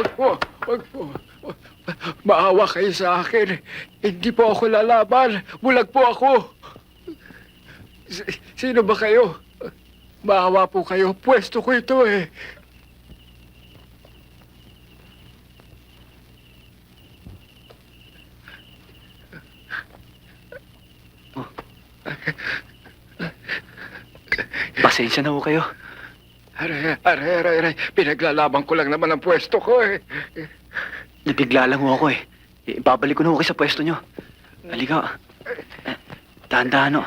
Wag po. Maawa kayo sa akin. Hindi po ako lalaban. Bulag po ako. S- Sino ba kayo? Maawa po kayo. Pwesto ko ito eh. Pasensya na ho kayo. Aray, aray, aray, aray. Pinaglalaban ko lang naman ang pwesto ko eh. Nabigla lang ho ako eh. Ibabalik ko na ho kayo sa pwesto nyo. Halika. Eh, Dahan-dahan ho.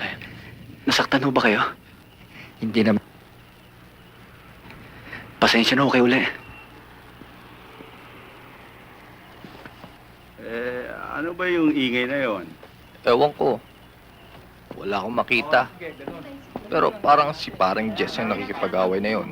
Eh, Nasaktan ho ba kayo? Hindi naman. Pasensya na ho kayo uli. Eh, ano ba yung ingay na yon? Ewan ko. Wala akong makita. Pero parang si parang Jess yung nakikipag-away na yon.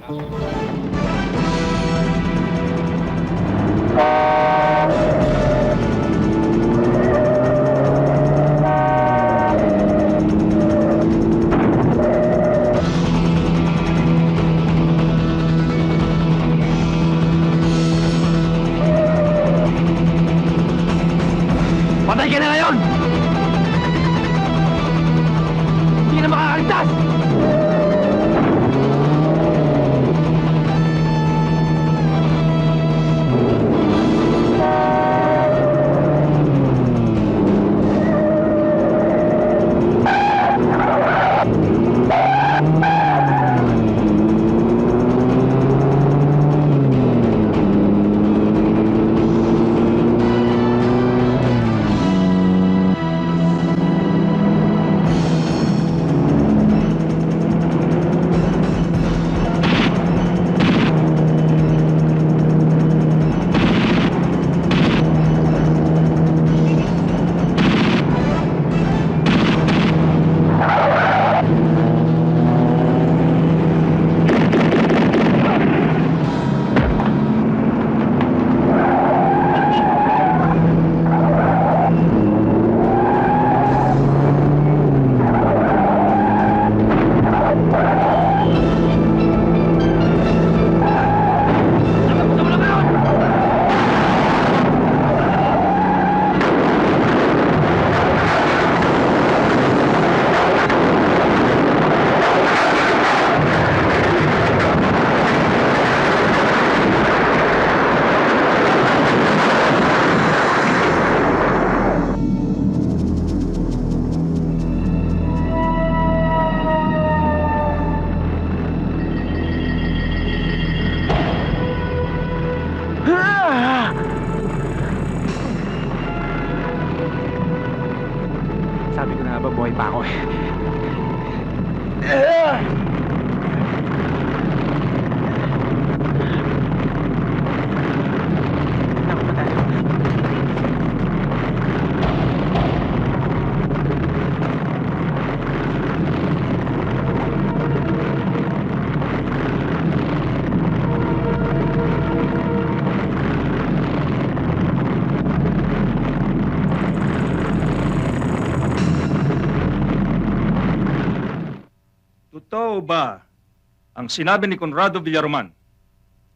Patay ka nga ba, buhay pa ako eh. Naku, madali. Totoo ba ang sinabi ni Conrado Villaroman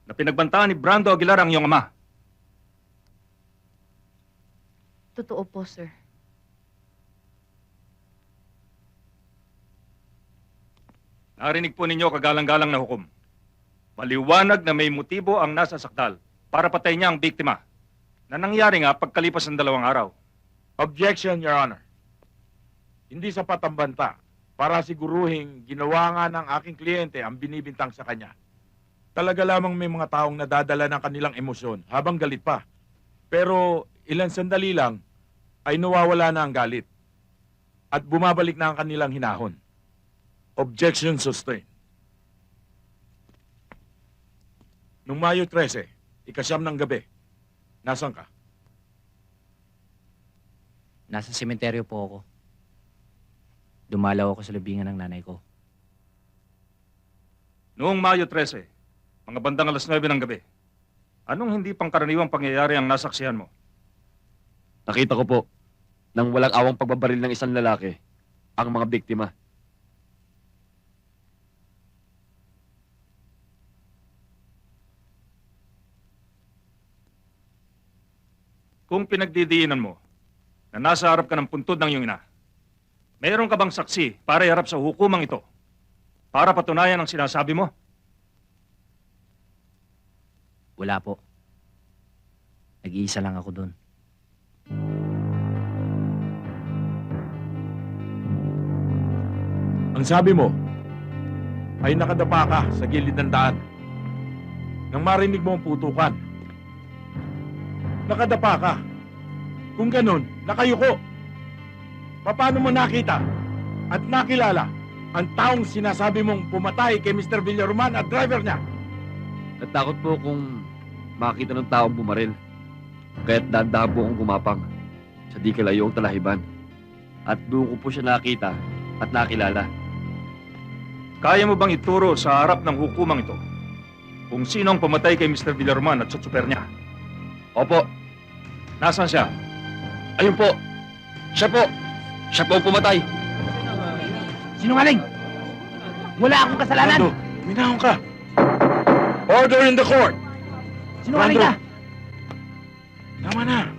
na pinagbantaan ni Brando Aguilar ang iyong ama? Totoo po, sir. Narinig po ninyo kagalang-galang na hukom. Maliwanag na may motibo ang nasa sakdal para patay niya ang biktima na nangyari nga pagkalipas ng dalawang araw. Objection, Your Honor. Hindi sapat ang banta para siguruhin ginawa nga ng aking kliyente ang binibintang sa kanya. Talaga lamang may mga taong nadadala ng kanilang emosyon habang galit pa. Pero ilan sandali lang ay nawawala na ang galit at bumabalik na ang kanilang hinahon. Objection sustained. Noong Mayo 13, ikasyam ng gabi, nasan ka? Nasa sementeryo po ako dumalaw ako sa libingan ng nanay ko. Noong Mayo 13, mga bandang alas 9 ng gabi, anong hindi pangkaraniwang pangyayari ang nasaksihan mo? Nakita ko po, nang walang awang pagbabaril ng isang lalaki, ang mga biktima. Kung pinagdidiinan mo na nasa harap ka ng puntod ng iyong ina, mayroon ka bang saksi para iharap sa hukumang ito? Para patunayan ang sinasabi mo? Wala po. Nag-iisa lang ako doon. Ang sabi mo, ay nakadapa ka sa gilid ng daan. Nang marinig mo ang putukan. Nakadapa ka. Kung ganun, nakayuko. Paano mo nakita at nakilala ang taong sinasabi mong pumatay kay Mr. Villaroman at driver niya? Natakot po kung makita ng taong bumaril. Kaya't dahan-dahan po akong gumapang sa di kalayo ang talahiban. At doon ko po siya nakita at nakilala. Kaya mo bang ituro sa harap ng hukumang ito kung sino ang pumatay kay Mr. Villarman at sa tsuper niya? Opo, Nasaan siya? ayun po. Siya po. Siya po pumatay. Sinungaling! Wala akong kasalanan! Brando, minahon ka. Order in the court. Sinungaling Brando. ka! Tama na.